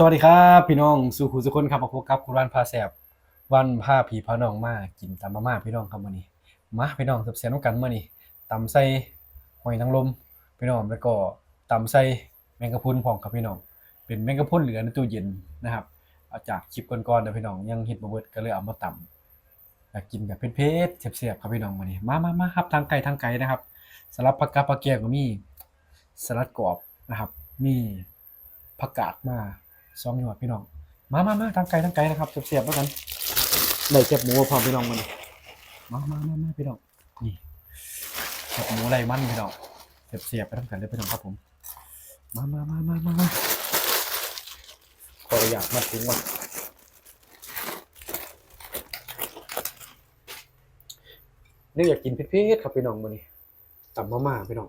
สวัสดีครับพี่น้องสู่ขุสุคนครับมาพบกับคุณวันพาแสบวันพาผีพาน้องมากินตำมาม่าพี่น้องครับมื้อนี้มาพี่น้องสับเสียน้องกันมื้อนี้ตำใส่หอยนางรมพี่น้องแล้วก็ตำใส่แมงกะพรุนพร้อมครับพี่น้อง เป็นแมงกะพรุนเหลือในตู้เย็นนะครับเอาจากคลิปก่อนๆนะพี่น้องยังเฮ็ดบ่เบิดก็เลยเอามาตำอยากกินแบบเผ็ดๆแซ่บๆครับพี่น้องมื้อนี้มามามาครับทางไกลทางไกลนะครับสลับผักกาดผักแก้วก็มีสลัดกรอบนะครับ มีผักกาดมา สองหยวดพี่น้อง มามามาทางไกลทางไกลนะครับเสียบๆแล้วกันได้เจ็บหมูพร้อมพี่น้องมานี่มามามามาพี่น้องนี่เจ็บหมูไรมันพี่น้องเสียบๆไปทางกันเลยพี่น้องครับผม มามามามามามาขออนุญาตมาถึงว่ะนี่อยากกินเผ็ดๆครับพี่น้องมานี่ตำมาม่าพี่น้อง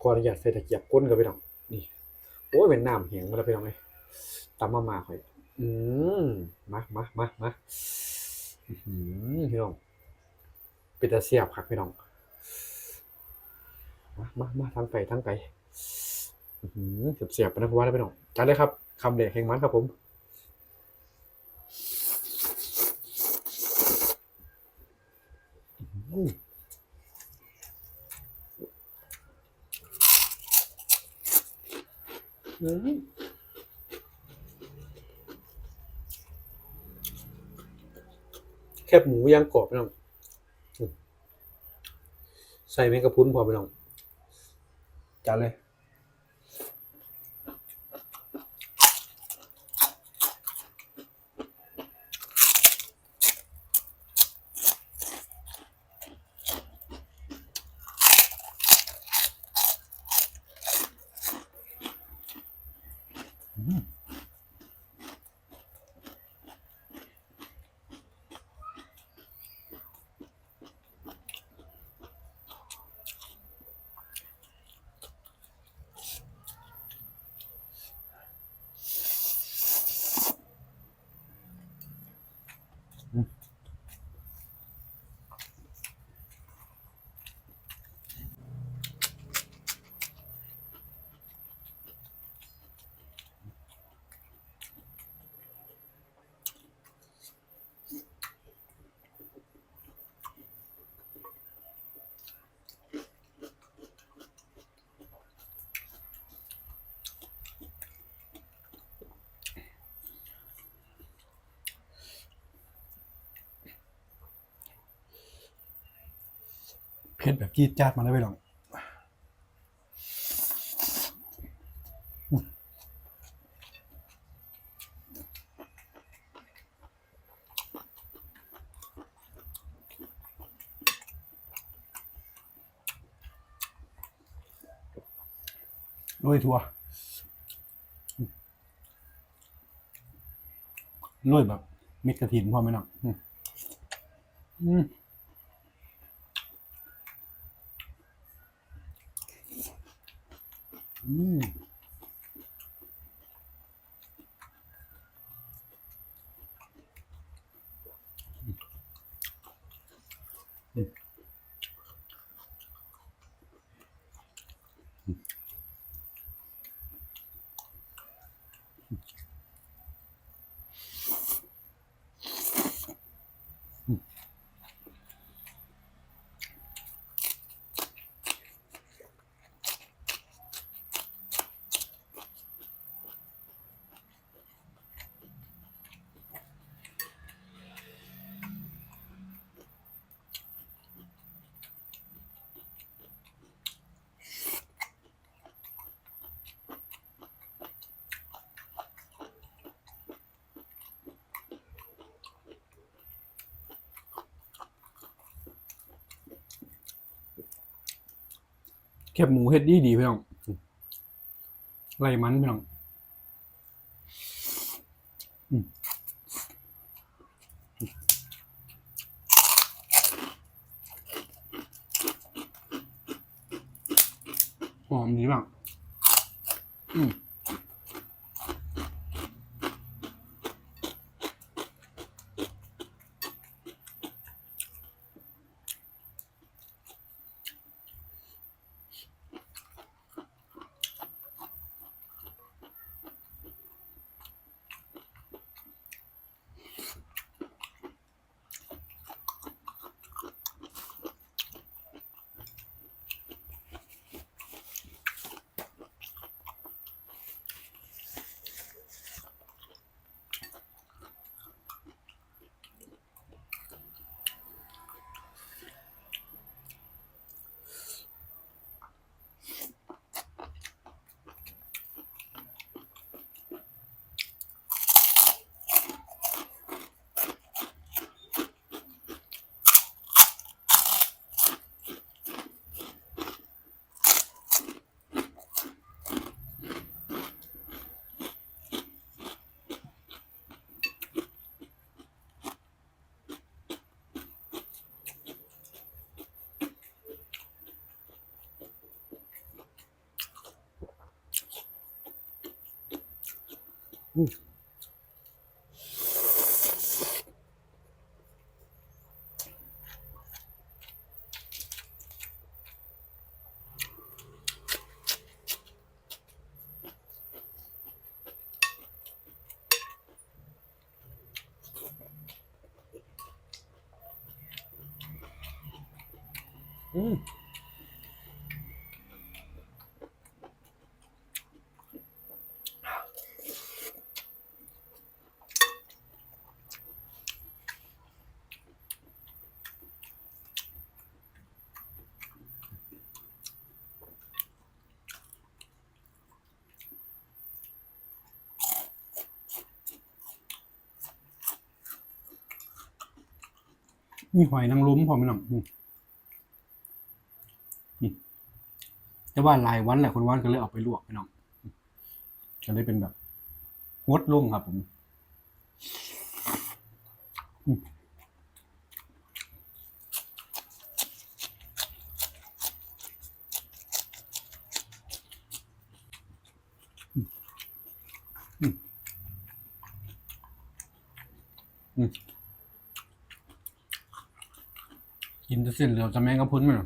ขออนุญาตใส่ตะเกียบก้นกับพี่น้องนี่โอ้ยเป็นน้ำเหียงมาแล้วพี่น้องเลย ตำมมามาค่อย อืมมามามามาอือหือพี่น้องเป็นตาเสียบครับพี่น้อง มามามาทางไก่ทางไก่อื้อหือเสียบเสียบไปนะเพราะว่าแล้วพี่น้องจัดเลยครับคำเด็กแห่งมันครับผมอื้อหืออื้อหือ แคบหมูย่างกรอบพี่น้องใส่แมงกะพุนพอพี่น้องจัดเลย ผ็ดแบบจี๊ดจ๊าดมาแล้วพี่น้องอืมโรยถั่วอืมโรยแบบเม็ดกระถินพอไหมน้องอืม อื คบหมูเฮ็ดดีดีพี่น้องไรมันพี่น้องหอมดีมากอืม อื มีหอยนางรมพอไหมน้องแต่ว่าลายวันแหละคนว่านก็เลยเอาไปลวกไปน้องก็เลยเป็นแบบงดลงครับผม กินจะเส้นเหลืองจะแมงกะพรุนไหมล่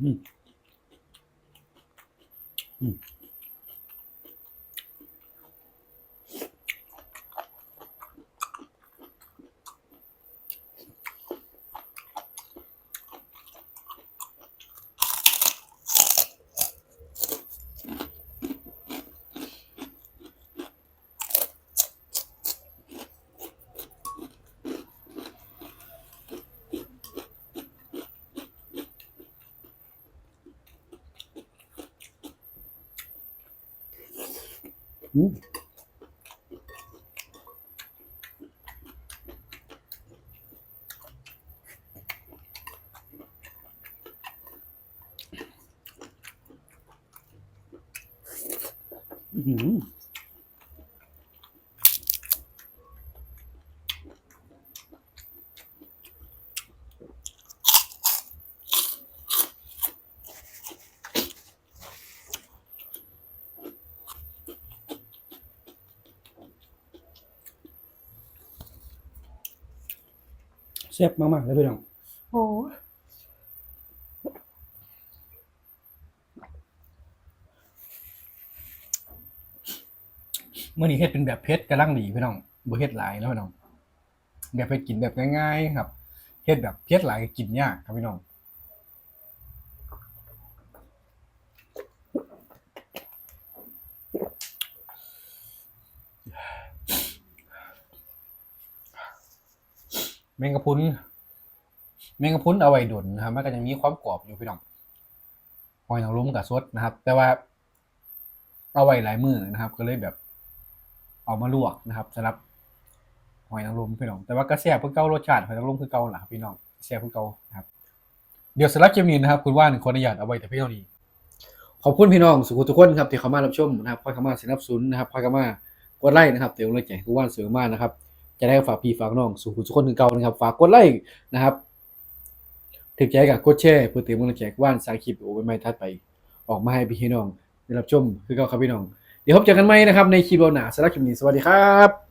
อืม อื แซ่บมากๆเลยพี่น้องโอ้ยเมื่อนี้เฮ็ดเป็นแบบเผ็ดกำลังดีพี่น้องบ่เฮ็ดหลายแล้วพี่น้องแบบเฮ็ดกินแบบง่ายๆครับเฮ็ดแบบเผ็ดหลายก็กินยากครับพี่น้อง แมงกะพุนแมงกะพุนเอาไว้ดุนนะครับมันก็จะมีความกรอบอยู่พี่น้องหอยนางรมกับสดนะครับ แต่ว่า เอาไว้หลายมือนะครับ ก็เลยแบบเอามาลวกนะครับสำหรับหอยนางรมพี่น้องแต่ว่าก็แซ่บเพื่อเก่ารสชาติหอยนางรมคือเก่าแหละครับพี่น้องแซ่บเพื่อเก่านะครับ เดี๋ยวสำหรับคลิปนี้นะครับ คุณว่านขออนุญาตเอาไว้แต่เพียงเท่านี้ขอบคุณพี่น้องสุขุทุกคนครับที่เข้ามารับชมนะครับคอยเข้ามาสนับสนุนนะครับคอยเข้ามากดไลค์นะครับเดี๋ยวเลยแจกคุณว่านสือมากนะครับ จะได้ฝากพี่ฝากน้องสู่ทุกคนคือเก่านะครับ ฝากกดไลค์นะครับถึงใจกับกดแชร์เพื่อเติมกำลังใจว่านสาคลิปโอ้ไม่ไม่ทัดไป ออกมาให้พี่น้องได้รับชมคือเก่าครับพี่น้อง เดี๋ยวพบเจอกันใหม่นะครับในคลิปหน้าสำหรับคลิปนี้สวัสดีครับ